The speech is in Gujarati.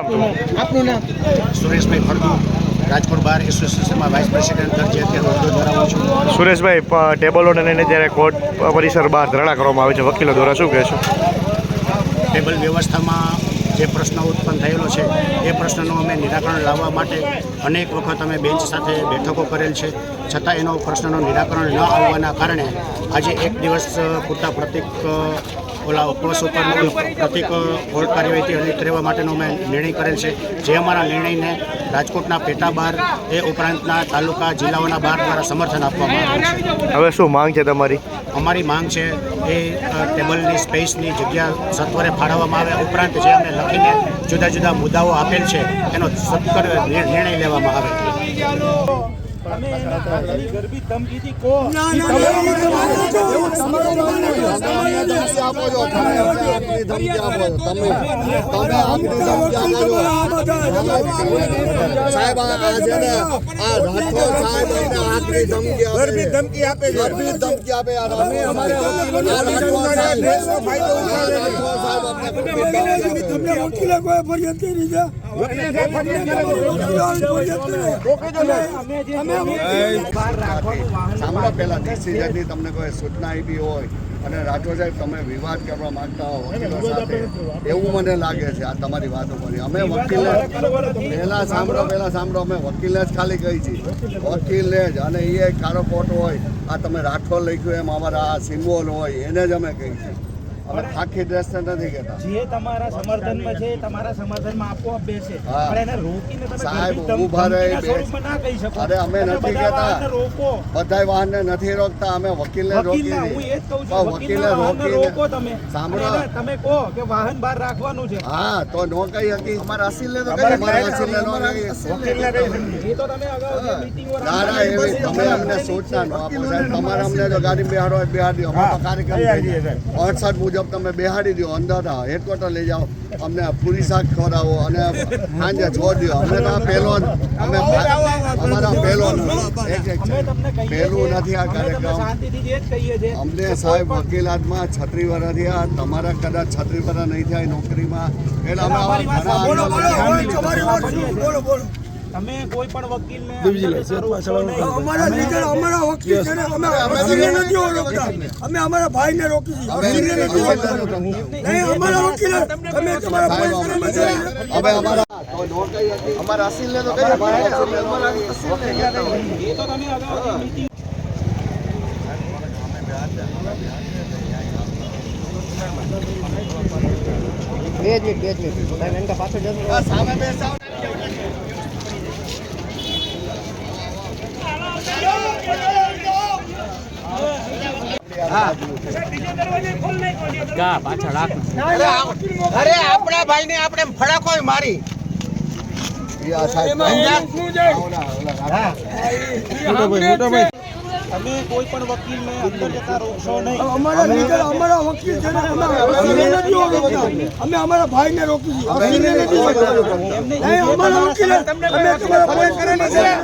આપનું નામ? સુરેશભાઈ ફળદુ રાજકોટ બાર એસોસિએશનમાં વાઇસ પ્રેસિડેન્ટ તરીકે અત્યારે હોદ્દો ધરાવું છું. સુરેશભાઈ ટેબલોને લઈને જ્યારે કોર્ટ પરિસર બહાર ધરણા કરવામાં આવે છે વકીલો દ્વારા શું કહેશો? ટેબલ વ્યવસ્થામાં જે પ્રશ્ન ઉત્પન્ન થયેલો છે એ પ્રશ્નનું અમે નિરાકરણ લાવવા માટે અનેક વખત અમે બેન્ચ સાથે બેઠકો કરેલ છે. છતાં એનો પ્રશ્નનું નિરાકરણ ન આવવાના કારણે આજે એક દિવસ પૂરતા પ્રતિક ઓલા ઉપવાસ ઉપર પ્રતિક કોર્ટ કાર્યવાહીથી અલિપ્ત રહેવા માટેનો અમે નિર્ણય કરેલ છે. જે અમારા નિર્ણયને રાજકોટના પેટા બાર એ ઉપરાંતના તાલુકા જિલ્લાઓના બાર દ્વારા સમર્થન આપવામાં આવ્યું છે. હવે શું માંગ છે તમારી? અમારી માંગ છે એ ટેબલની સ્પેસની જગ્યા સત્વરે ફાળવવામાં આવે. ઉપરાંત જે અમે લખીને જુદા જુદા મુદ્દાઓ આપેલ છે એનો સત્વર નિર્ણય લેવામાં આવે. આપો છો તમે આપની ધમકી આપો તમે તમે આપની ધમકી આપો છો સાહેબ આ છે ને આ રાઠોડ સાહેબ અમને આખરી ધમકી આપે ગરબી ધમકી આપે ગરબી ધમકી આપે આ સાહેબ આ રાઠોડ સાહેબ આ રાઠોડ સાહેબ અમને તમને વકીલે કોઈ ફરિયાદ કરી છે સાંભળો પહેલા ડિસિઝનની તમને કોઈ સૂચના આપી હોય અને રાઠોડ સાહેબ તમે વિવાદ કરવા માંગતા હો, વકીલો સાથે, એવું મને લાગે છે આ તમારી વાતો કરી અમે વકીલે પહેલા સાંભળો પહેલા સાંભળો, અમે વકીલને જ ખાલી કહી છીએ વકીલને જ, અને એ કારો કોટ હોય. આ તમે રાઠોડ લખ્યું એમ, અમારા આ સિમ્બોલ હોય, એને જ અમે કહી છીએ અમે આખી ડ્રેસ નથી કહેતા. જે તમારા સમર્થનમાં છે તમારા સમર્થનમાં આપોઆપ બેસે. હા. પણ એને રોકીને તમે સાહેબ, ઊભા રહી સ્વરૂપમાં ના કહી શકો. અરે, અમે નથી કહેતા. રોકો. બધાય વાહનને નથી રોકતા અમે વકીલને રોકી હું એ જ કહું છું પણ વકીલના રોકો તમે. સાંભળો. તમે કહો કે વાહન બહાર રાખવાનું છે. હા તો નો કઈ હતી અમારા અસીલને તો કઈ અમારા અસીલને નો કઈ એ તો તમે અગાઉ મીટિંગો ના ના એવી તમે અમને સૂચના નો આપો. સાહેબ તમારે અમને જો ગાડી બેહાડો બેહાડી. દો કાર્યક્રમ થઈ જાય વોટ્સઅપ મુજબ તમે બેહાડી દો અંદર હેડક્વાર્ટર લઈ જાઓ. અમને પૂરી શાક ખવડાવો અને સાંજે છોડ દો અમને તો પહેલો અમે અમારા પહેલો પહેલું નથી આ કાર્યક્રમ. અમને સાહેબ વકીલાતમાં છત્રી વર્ષ થયા તમારા કદાચ છત્રી વર્ષ નહીં થાય નોકરીમાં. એટલે અમે અમારી. તમે કોઈ પણ વકીલ ને અમારા લીગલ અમારા વકીલ છે ને અમે વકીલને નથી રોકતા અમે અમારા ભાઈને રોકી વકીલને નથી નહીં અમારા વકીલ તમે તમારા પૈસાને બચાવી હવે અમારા અમારા અસીલને તો કઈ અમારા અસીલને અમારા એ તો તમે અગાઉ જે મીટિંગ આ સામે બેસાવ અરે આપણા ભાઈને આપણે ફડાકો મારી. ઈ આ સાહેબ તમે કોઈ પણ વકીલને અંદર જતા રોકશો નહીં. અમારા લીગલ અમારા વકીલ છે ને અમે અમારા રોકી વકીલ તમે તમારા પૈસાને બચાવી